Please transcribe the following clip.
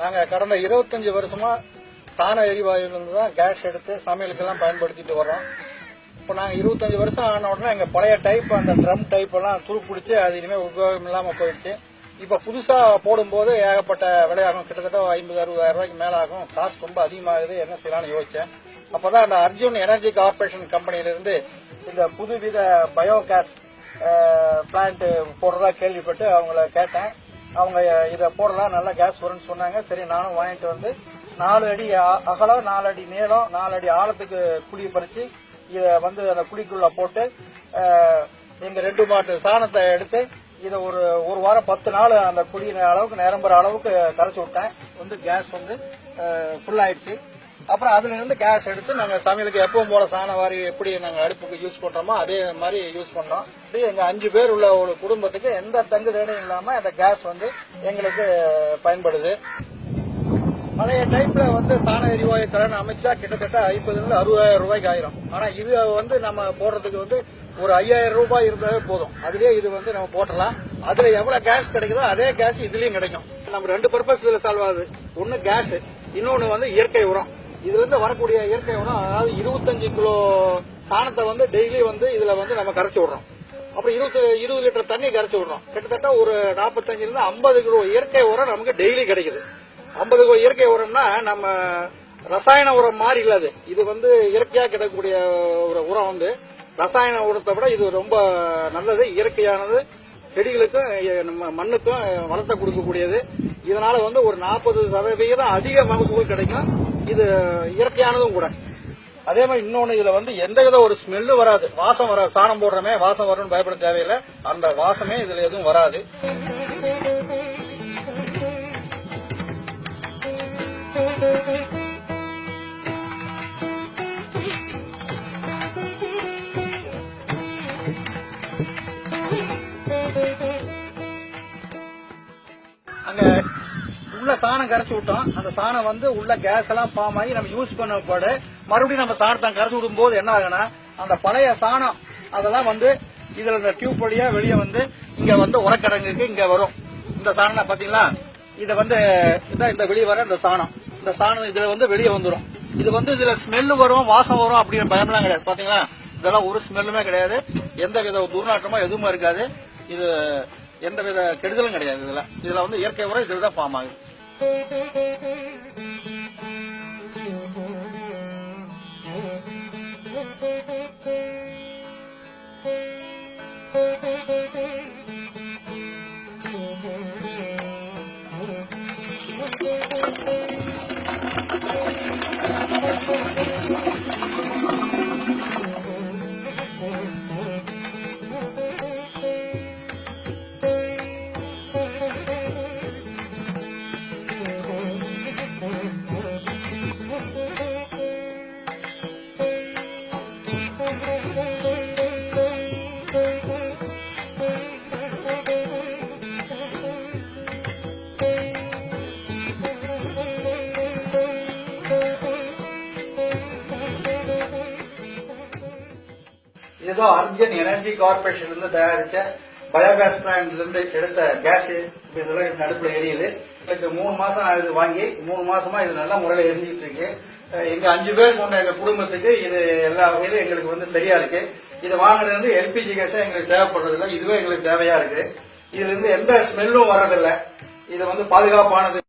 நாங்க கடந்த இருபத்தஞ்சு வருஷமா சாண எரிவாயுலேருந்து தான் கேஸ் எடுத்து சமையலுக்கெல்லாம் பயன்படுத்திட்டு வரோம் இப்போ நாங்கள் இருபத்தஞ்சி வருஷம் ஆன உடனே எங்கள் பழைய டைப் அந்த ட்ரம் டைப் எல்லாம் துருப்பிடிச்சு அது இனிமேல் உபயோகம் இல்லாமல் போயிடுச்சு. இப்போ புதுசாக போடும்போது ஏகப்பட்ட விலையாகும். கிட்டத்தட்ட ஐம்பது அறுபதாயிரம் ரூபாய்க்கு மேலே ஆகும் காஸ்ட் ரொம்ப அதிகமாகுது. என்ன செய்யலாம்னு அப்போ தான் அந்த அர்ஜுன் எனர்ஜி கார்பரேஷன் கம்பெனியிலிருந்து இந்த புதுவித பயோகேஸ் பிளான்ட் போடுறதா கேள்விப்பட்டு அவங்கள கேட்டேன். அவங்க இதை போடலாம் நல்லா கேஸ் வரும்னு சொன்னாங்க. சரி நானும் வாங்கிட்டு வந்து நாலு அடி அகலம் நாலு அடி நீளம் நாலு அடி ஆழத்துக்கு குழி பறிச்சு இதை வந்து அந்த குழிக்குள்ள போட்டு எங்க ரெண்டு மாட்டு சாணத்தை எடுத்து இதை ஒரு ஒரு வாரம் பத்து நாள் அந்த குழி அளவுக்கு நிரம்புற அளவுக்கு கரைச்சி விட்டேன். வந்து கேஸ் வந்து ஃபுல் ஆயிடுச்சு. அப்புறம் அதுல இருந்து கேஸ் எடுத்து நாங்க சமையலுக்கு எப்பவும் போல சாண வாரி எப்படி நாங்க அடுப்புக்கு யூஸ் பண்றோமோ அதே மாதிரி யூஸ் பண்ணோம் இப்படி எங்க அஞ்சு பேர் உள்ள ஒரு குடும்பத்துக்கு எந்த தங்கு தேடும் இல்லாம அந்த கேஸ் வந்து எங்களுக்கு பயன்படுது. பழைய டைப்ல வந்து சாண எரிவாயு கலன் அமைச்சா கிட்டத்தட்ட ஐம்பதுல இருந்து அறுபதாயிரம் ரூபாய்க்கு ஆயிரும். ஆனா இது வந்து நம்ம போடுறதுக்கு வந்து ஒரு ஐயாயிரம் ரூபாய் இருந்தாவே போதும். அதுலயே இது வந்து நம்ம போட்டலாம். அதுல எவ்வளவு கேஸ் கிடைக்குதோ அதே கேஸ் இதுலயும் கிடைக்கும். நம்ம ரெண்டு பர்பஸ் இதுல சால்வ் ஆகுது. ஒன்னு கேஸ் இன்னொன்னு வந்து இயற்கை உரம். இதுல இருந்து வரக்கூடிய இயற்கை உரம் அதாவது இருபத்தஞ்சு கிலோ சாணத்தை வந்து டெய்லி வந்து இதுல வந்து நம்ம கரைச்சி விடுறோம். அப்புறம் இருபது இருபது லிட்டர் தண்ணி கரைச்சி விடுறோம். கிட்டத்தட்ட ஒரு நாற்பத்தஞ்சுல இருந்து ஐம்பது கிலோ இயற்கை உரம் நமக்கு டெய்லி கிடைக்குது. ஐம்பது கிலோ இயற்கை உரம்னா நம்ம ரசாயன உரம் மாதிரி இல்லாது இது வந்து இயற்கையா கிடைக்கக்கூடிய ஒரு உரம் வந்து. ரசாயன உரத்தை விட இது ரொம்ப நல்லது இயற்கையானது. செடிகளுக்கும் நம்ம மண்ணுக்கும் வளர்த்த கொடுக்கக்கூடியது. இதனால வந்து ஒரு நாற்பது சதவீதம் அதிக மகசூல் கிடைக்கும். இது இயற்கையானதும் கூட. அதே மாதிரி இன்னொன்னு இதுல வந்து எந்த வித ஒரு ஸ்மெல்லும் வராது. வாசம் வராது. சாணம் போடுறமே வாசம் வரும்னு பயப்பட தேவையில்லை. அந்த வாசமே இதுல எதுவும் வராது. அங்க உள்ள சாணம் கரைச்சி விட்டோம். அந்த சாணம் வந்து உள்ள கேஸ் எல்லாம் ஃபார்ம் ஆகி நம்ம யூஸ் பண்ண போது மறுபடியும் நம்ம சாணத்தை கரைச்சி விடும் போது என்ன ஆகுனா அந்த பழைய சாணம் அதெல்லாம் வந்து இதுல இந்த டியூப் வழியா வெளியே வந்து இங்க வந்து உரக்கடங்குக்கு இங்க வரும். இந்த சாணம் பாத்தீங்களா இத வந்து இதான் இந்த வெளியே வர இந்த சாணம். இந்த சாணம் இதுல வந்து வெளியே வந்துடும் இது வந்து இதுல ஸ்மெல் வரும் வாசம் வரும் அப்படிங்கிற பயம்லாம் கிடையாது. பாத்தீங்களா இதெல்லாம் ஒரு ஸ்மெல்லுமே கிடையாது. எந்த வித துர்நாற்றமோ எதுவுமே இருக்காது. இது எந்த வித கெடுதலும் கிடையாது இதுல. இதுல வந்து இயற்கை உரம் இதுல தான் ஃபார்ம் ஆகுது. Mm-hmm. ஏதோ அர்ஜன் எனர்ஜி கார்பரேஷன் இருந்து தயாரிச்ச பயோகேஸ் பிளான்ட்ல இருந்து எடுத்த கேஸ் இதெல்லாம் இந்த அடுப்புல எரியுது. எனக்கு மூணு மாசம் இது வாங்கி. மூணு மாசமா இது நல்ல முறையில எரிஞ்சிட்டு இருக்கு. எங்க அஞ்சு பேர் கொண்ட எங்க குடும்பத்துக்கு இது எல்லா வகையிலும் எங்களுக்கு வந்து சரியா இருக்கு. இது வாங்குறது வந்து எல்பிஜி கேஸா எங்களுக்கு தேவைப்படுறது இல்லை இதுவே எங்களுக்கு தேவையா இருக்கு. இதுல இருந்து எந்த ஸ்மெல்லும் வர்றதில்லை. இது வந்து பாதுகாப்பானது.